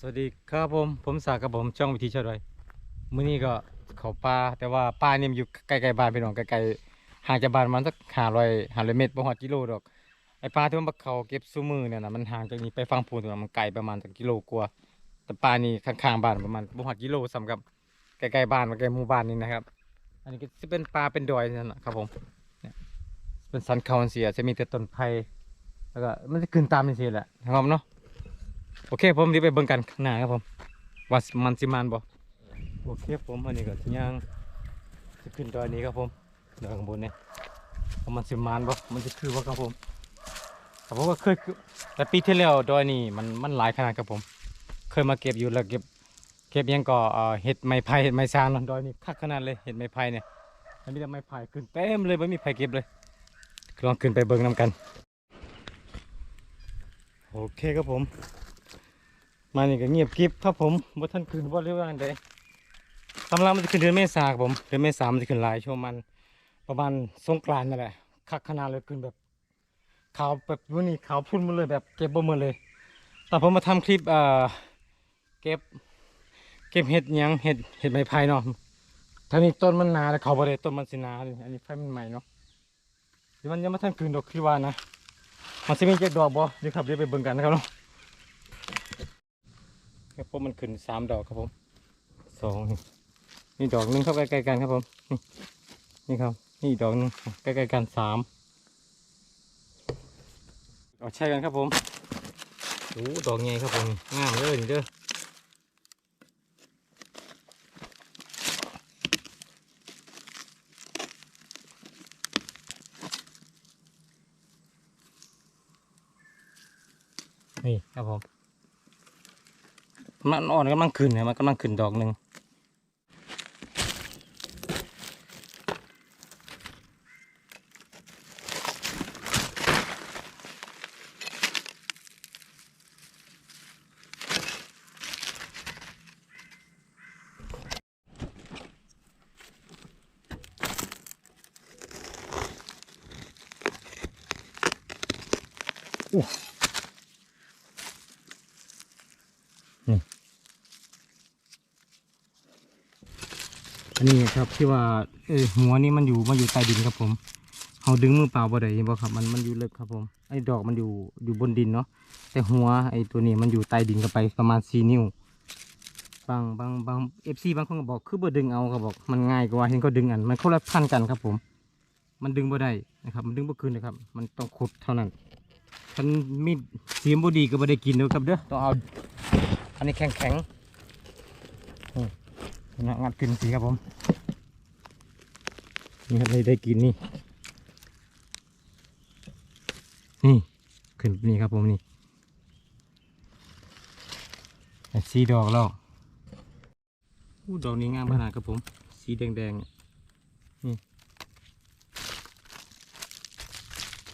สวัสดีครับผม ผมสากับผมช่องวิธีชาวดอยมื้อนี้ก็เขาปลาแต่ว่าปลาเนี่ยมันอยู่ใกลๆบ้านพี่น้องใกลๆห่างจากบ้านมันสักห้าร้อยห้าร้อยเมตรบ่ฮอดกิโลดอกไอปลาที่มันบักเขาเก็บซุมือเนี่ยนะมันห่างจากนี้ไปฟังพูนตัวนั้นมันไกลประมาณสักกิโลกว่าแต่ปลานี่ข้างๆบ้านประมาณบ่ฮอดกิโลสำกับใกลๆบ้านใกลหมู่บ้านนี่นะครับ อันนี้ก็จะเป็นปลาเป็นดอยนั่นแหละครับผมเนี่ยเป็นสันเขาเสียจะมีแต่ต้นไผ่แล้วก็มันจะขึ้นตามนี่สิแหละนะครับเนาะ โอเคผมรีบไปเบิ่งกันข้างหน้าครับผมว่ามันสิมานบ่โอเคผมอันนี้ก็ย่างสิขึ้นดอยนี้ครับผมดอยข้างบนเนี่ยมันสิมานบ่มันจะคือบ่ครับผมแต่ผมก็เคยแต่ปีที่แล้วดอยนี้มันมันหลายขนาดครับผม เคยมาเก็บอยู่แล้วเก็บ เก็บยังก็เอ่อเห็ดไม้ไผ่เห็ดไม้ซางเนดอยนี้คักขนาดเลยเห็ดไม้ไผ่เนี่ยมันมีแต่ไม้ไผ่ขึ้นเต็มเลยไม่มีไผ่เก็บเลยลองขึ้นไปเบิ่งนํกัน โอเคครับผม มานี่ก็เงียบกิบครับผมบ่ทันคืนบ่เร็วอันใดกำลังมันจะขึ้นเดือนเมษาครับผมเดือนเมษามันจะขึ้นหลายช่วงมัน ประมาณสงกรานต์นั่นแหละคักขนาดเลยขึ้นแบบขาวแบบวันนี้ขาวพุ่นหมาเลยแบบเก็บบ่หมดเลย แตอนผมมาทำคลิปเอ่อเก็บ เก็บเห็ดยังเห็ดเห็ดไม้ไผ่เนาะท่านี้ต้นมันนาแล้วเขาบ่ได้ต้นมันสินาเลยอันนี้ไผ่มันใหม่เนาะเดี๋ยวมันยังไมาทันคืนดอกคือว่านะมันสิมีเจักดอกบ่เดี๋ยวครับเดี๋ยวไปเบิ่งกันนะครับเนาะ ครับผมมันขึ้นสามดอกครับผมสองนี่นี่ดอกหนึงเข้าใกล้ๆกันครับผม นี่นี่ครับ นี่ดอกหนึงใกล้ๆกันสามเอาใช่กันครับผมโอ้ดอกใหญ่ครับผมงามเลยนี่เด้อนี่ครับผม มันอ่อนกำลังขึ้นนี่ยมันกำลังขึ้นดอกหนึ่งอั นนี้ครับที่ว่าเออหัวนี่มันอยู่มันอยู่ใต้ดินครับผมเขาดึงมือเปล่าบ่ได้เห็นบ่ครับมันมันอยู่ลึกครับผมไอ้ดอกมันอยู่อยู่บนดินเนาะแต่หัวไอ้ตัวนี้มันอยู่ใต้ดินกันไปประมาณสี่นิ้วบางบางบางเอฟซีบางคนก็บอกคือบ่ดึงเอาครับบอกมันง่ายกว่าเห็นเขาดึงอันมันคนละพันกันครับผม มันดึงบ่ได้นะครับ มันดึงบ่คืนนะครับ มันต้องขุดเท่านั้นถ้ามีดเสียมบ่ดีก็บ่ได้กินเด้อครับเด้อต้องเอาอันนี้แข็งแข็ง งัดขึ้นสีครับผมนี่ครับได้ได้กินนี่นี่ขึ้นนี่ครับผมนี่สีดอกแล้วอู้ดอกนี้งามขนาดครับผม สีแดงๆนี่นี่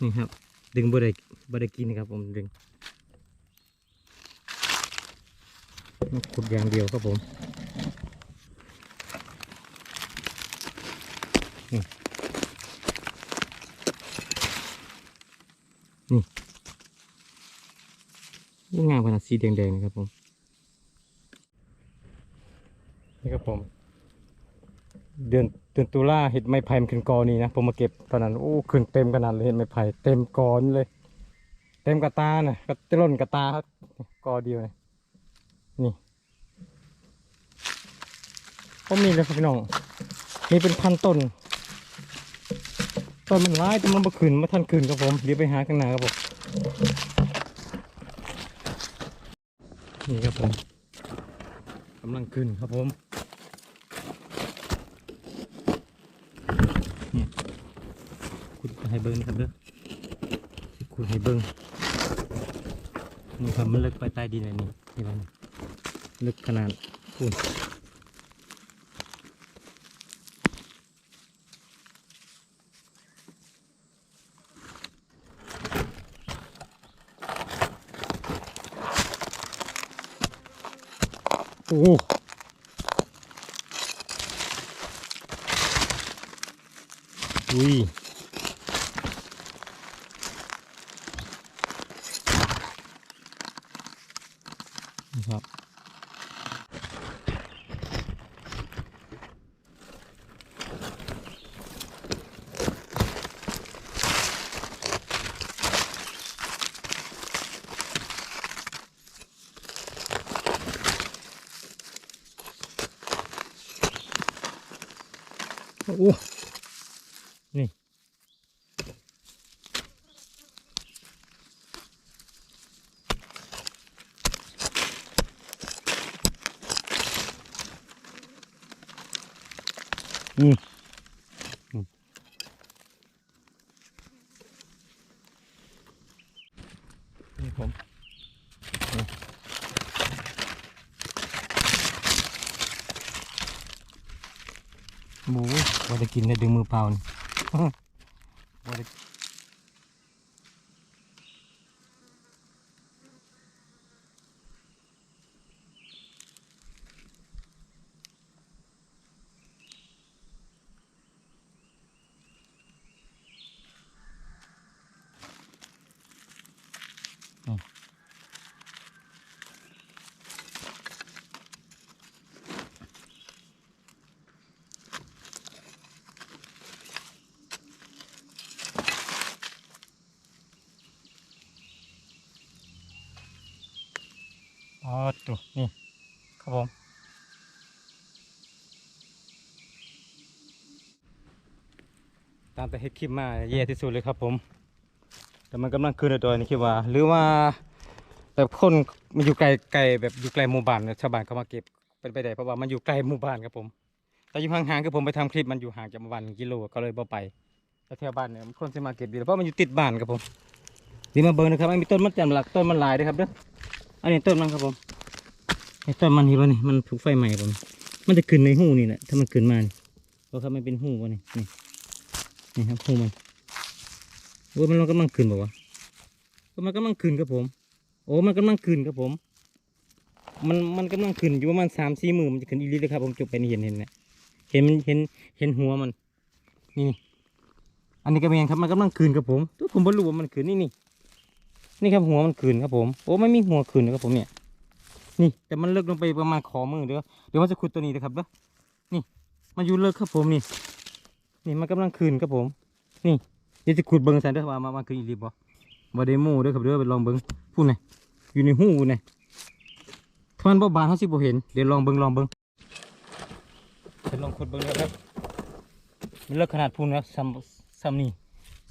นี่ครับ ดึงบ่ได้บ่ได้กินครับผมดึงขุดอย่างเดียวครับผม นี่งามขนาดสีแดงๆนะครับผม นี่ครับผม เดือนเดือนตุลาเห็ดไม้ไผ่มันขึ้นกอนี่นะ ผมมาเก็บตอนนั้นโอ้ขึ้นเต็มขนาดเลยเห็ดไม้ไผ่เต็มกอนเลย เต็มกระตาน่ะก็จะล่นกระตาครับกอเดียวเลยนี่ก็มีเลยครับพี่น้องมีเป็นพันต้น ต้นมันร้ายแต่มันมาขึ้นมาทันขึ้นครับผมเดี๋ยวไปหาข้างหน้าครับผมนี่ครับผมกำลังขึ้นครับผมนี่คุณให้เบิ้งนครับเด้อคุณให้เบิ้งนี่ครับมันลึกไปใต้ดินเลยนี่นี่มันลึกขนาดคุณ โอ้อุ้ยนี่ครับ โอ้นี่ อืมนี่ผม นี่หมูว่าจะกินได้ดึงมือเปล่านี่ว่าจะ อ๋อตัวนี่ครับผมตามแต่เฮ็ดคลิปมาแย่ที่สุดเลยครับผม แต่มันกำลังคืนตัวนี่คิดว่า หรือว่าแบบคนมันอยู่ไกลไกลแบบอยู่ไกลหมู่บ้านนะชาวบ้านเขามาเก็บเป็นไปได้เพราะว่ามันอยู่ไกลหมู่บ้านครับผม แต่อยู่ห่างๆคือผมไปทำคลิปมันอยู่ห่างจากหมู่บ้านกิโลก็เลยบ่ไปแต่แถวบ้านเนี่ยคนจะมาเก็บดีเพราะมันอยู่ติดบ้านครับผมดีมาเบิ่งนะครับมันมีต้นมันจำหลักต้นมันลายด้วยครับเด้อ อันนี้ต้นมันครับผมไอ้ต้นมันนี่ะนี่มันถูกไฟไหม้ผมมันจะขึ้นในหูนี่แหละถ้ามันขึ้นมานี่เพราะครับมันเป็นหูวะนี่นี่นี่ครับหูมันโอ้ยมันกำลังขึ้นบอกว่าวะมันกำลังขึ้นครับผม โอ้มันกำลังขึ้นครับผม มันมันกำลังขึ้นอยู่ประมาณสามสี่หมือมันจะขึ้นอีหลีเลยครับผมจุดไปนี่เห็นเห็นนี่ยเห็นมันเห็นเห็นหัวมันนี่นี่อันนี้ก็เป็นครับมันกำลังขึ้นครับผมตัวผมบรรลุว่ามันขึ้นนี่นี่ นี่ครับหัวมันขึ้นครับผมโอ้ไม่มีหัวขึ้นนะครับผมเนี่ย นี่แต่มันเลิกลงไปประมาณขอมือเด้อเดี๋ยวมันจะขุดตัวนี้นะครับเด้อนี่ มันอยู่เลิกครับผมนี่ นี่มันกำลังขึ้นครับผม นี่เดี๋ยวจะขุดเบิ้งใส่เด้อว่ามันมันขึ้นอีหลีบ่บ่ได้หมู่เด้อครับเด้อไปลองเบิ่งพูดหน่อยอยู่ในหูพูดหน่อยทวนบ่บานเฮาสิบ่เห็นเดี๋ยวลองเบิ่งลองเบิ่งจะลองขุดเบิ่งเลยครับมันเลิกขนาดพูนแล้วซ้ำซ้ำนี่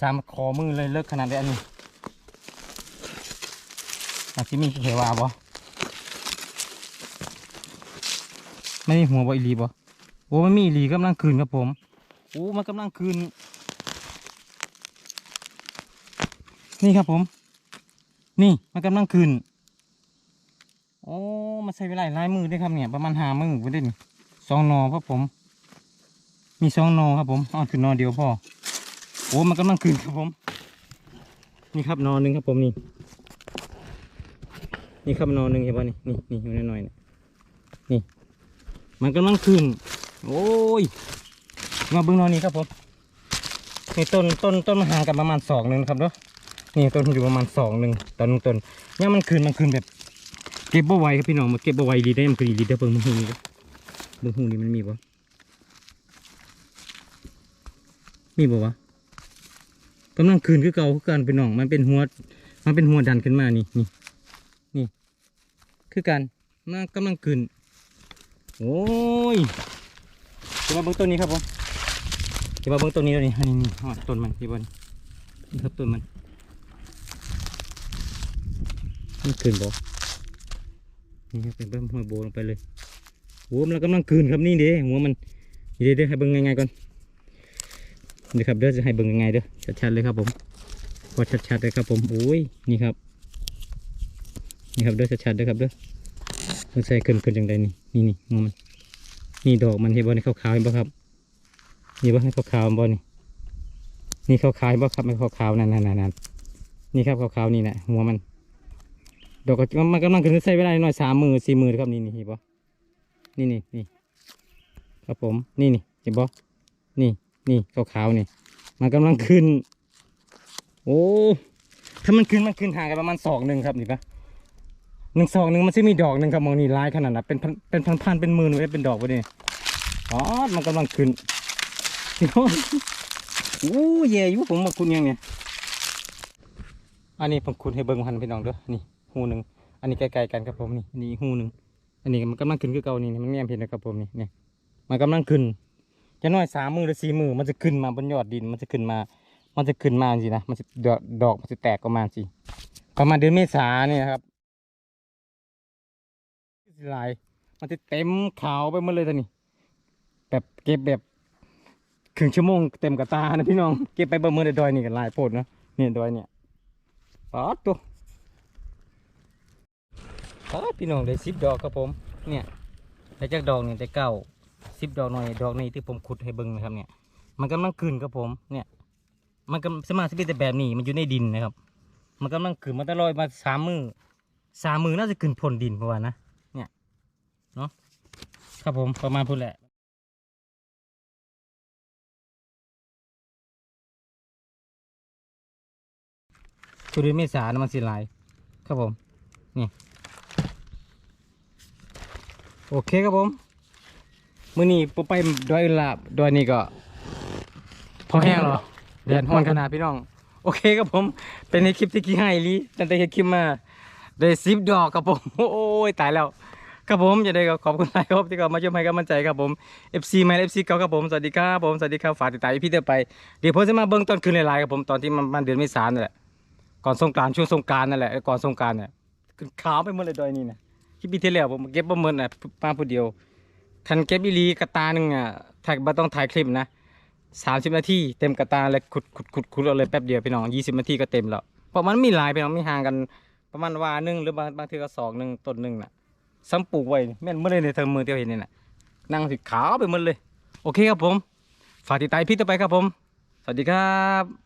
สามคอมือเลยเลิกขนาดได้อันนี้ อาจสิมีเหวาบ่ไม่มีหัวบ่อีลีบ่โอ้ไมันมีอีลีกำลังคืนครับผมโอ้มันกำลังคืน นี่ครับผม นี่มันกำลังขึ้นโอ้มาใช้เวลาหลายมือด้ครับเนี่ยประมาณหามือไปได้สองนอครับผม มีสองนอครับผมอ๋อคือนอเดียวพอโอ้มันกำลังขึ้นครับผม นี่ครับนอหนึ่งครับผมนี่ นี่ครับนอนหนึ่งเห็นป่ะนี่นี่นี่อยู่หน่อยๆเนี่ยนี่ มันกำลังขึ้น โอ้ย มาเบิ่งนอนี้ครับผมนี่ต้นต้นต้นมันห่างกันประมาณสองหนึ่งครับเนาะนี่ต้นอยู่ประมาณสองหนึ่งตอนนึงต้นเนี่ยมันคืนมันคืนแบบ เก็บบ่ไหวครับพี่น้องมาเก็บบ่ไหวดีได้มันคือดีได้เบิ่งมันหูนี่เด้อเบิ่งหูนี่มันมีบ่มีบ่วะกำลังคืนคือเก่าคือกันพี่น้องมันเป็นหัว มันเป็นหัวดันขึ้นมานี่นี่ คือกันมันกำลังคืนโอ้ยเดี๋ยวมาเบิ่งต้นนี้ครับผมเดี๋ยวมาเบิ่งต้นนี้ด้วนี่อันนี้ต้นมันที่บนนี่ครับต้นมันมันคืนบ่นี่ครับเป็นเบิ้มหัวโบลงไปเลยหัวมันกำลังคืนครับนี่เด้หัวมันเด้เด้อให้เบิ่งง่ายๆก่อนนี่ครับเด้อจะให้เบิ่งง่ายๆเด้อชัดๆเลยครับผมพอชัดๆเลยครับผมโอ้ยนี่ครับ นี่ครับเด้อชัดๆเด้อครับเด้อมันใส่ขึ้นขึ้นจังใดนี่นี่นี่หัวมันนี่ดอกมันเห็นบ่ในขาวๆเห็นบ่ครับนี่บ่ให้ขาวๆบ่นี่นี่ขาวๆเห็นบ่ครับไม่ขาวๆนั่นๆๆๆนี่ครับขาวๆนี่แหละหัวมันดอกก็มันกำลังขึ้นใช้เวลาหน่อยสามมือสี่มือครับนี่นี่เห็นปะนี่นี่นี่ครับผมนี่นี่เห็นปะนี่นี่ขาวๆนี่ มันกำลังขึ้น โอ้ถ้ามันขึ้นมันขึ้นห่างกันประมาณศอกหนึ่งครับนี่ปะ หนึ่งศอกหนึ่งมันจะมีดอกหนึ่งครับมองนี่ลายขนาดนั้นเป็นพันเป็นพันพันๆเป็นหมื่นเลยเป็นดอกไปนี่อ๋อมันกำลังขึ้นโอ้เย่อยู่ผมมาคุณยังเนี่ยอันนี้ผมคุณให้เบิ้งพันพี่น้องเด้อนี่หูหนึ่งอันนี้ใกล้ๆกันครับผมนี่นนี้หูหนึ่งอันนี้มันกำลังขึ้นคือเก่านี่มันแง้มเห็นนะครับผมนี่เนี่ยมันกำลังขึ้นจะน้อยสามมือหรือสี่มือมันจะขึ้นมาบนยอดดินมันจะขึ้นมา มันจะขึ้นมาสินะมันจะดอกดอกมันจะแตกออกมาสิประมาณเดือนเมษาเนี่ยครับ หลาย มันจะเต็มขาวไปหมดเลยตอนนี้ แบบเก็บแบบครึ่งชั่วโมงเต็มกับตานะพี่น้อง เก็บไปเบิ่งมือในดอยนี่กันลายโพดนะเนี่ยดอยเนี่ยป๊อดตัวป๊อดพี่น้องได้สิบดอกครับผม เนี่ยได้จากดอกนี่ได้เก้าสิบดอกหน่อยดอกนี้ที่ผมขุดให้เบิ่งนะครับเนี่ย มันกำลังขึ้นครับผม เนี่ย มันก็สมารถที่เป็นแต่แบบนี้มันอยู่ในดินนะครับ มันกำลังขึ้นมันตลอยมาสามมือสามมือน่าจะขึ้นพ้นดินเพราะว่านะ เนาะครับผมประมาณพูดแหละทุเรียนเมษานะมันสิหลาย ครับผม นี่ โอเคครับผมมื้อนี้ผมไปดอยลาบดอยนี้ก็พอแห้งหรอแดดฮ้อนขนาดพี่น้อง โอเคครับผม เป็นในคลิปที่ขี้ให้ลีตั้งแต่คลิปมา ได้สิบดอกครับผม โอ้ยตายแล้ว ครับผมจะได้ก็ขอบคุณหลายครับที่ก็มาช่วยให้กำลังใจครับผม FC ใหม่ FC เก่าครับผมสวัสดีครับผมสวัสดีครับฝากติดตามพี่เตอไปเดี๋ยวผมจะมาเบิ้งต้นคืนหลายๆครับผมตอนที่มันเดือนเมษายนนั่นแหละก่อนสงกรารช่วงสงกรารนั่นแหละก่อนสงกรารเนี่ยขึ้นขาวไปหมดเลยดอยนี่นะที่ปีที่แล้วผมเก็บประเมินน่ะมาผู้เดียวทันเก็บอีลีกระตาหนึ่งอะถ่ายบ่ต้องถ่ายคลิปนะสามสิบนาทีเต็มกระตาเลยขุดขุดขุดขุดเอาเลยแป๊บเดียวพี่น้องยี่สิบนาทีก็เต็มแล้วเพราะมันมีลายพี่น้องมีห่างกัน ประมาณวาหนึ่งหรือบางบางทีก็สองหนึ่งต้นหนึ่งน่ะ ซ้ำปลูกไว้แม่นเมื่อเลยในเทอมมือเตียวเห็นนี่นะนั่งสิขาวไปหมดเลย โอเคครับผม ฝากติดตามพี่ต่อไปครับผม สวัสดีครับ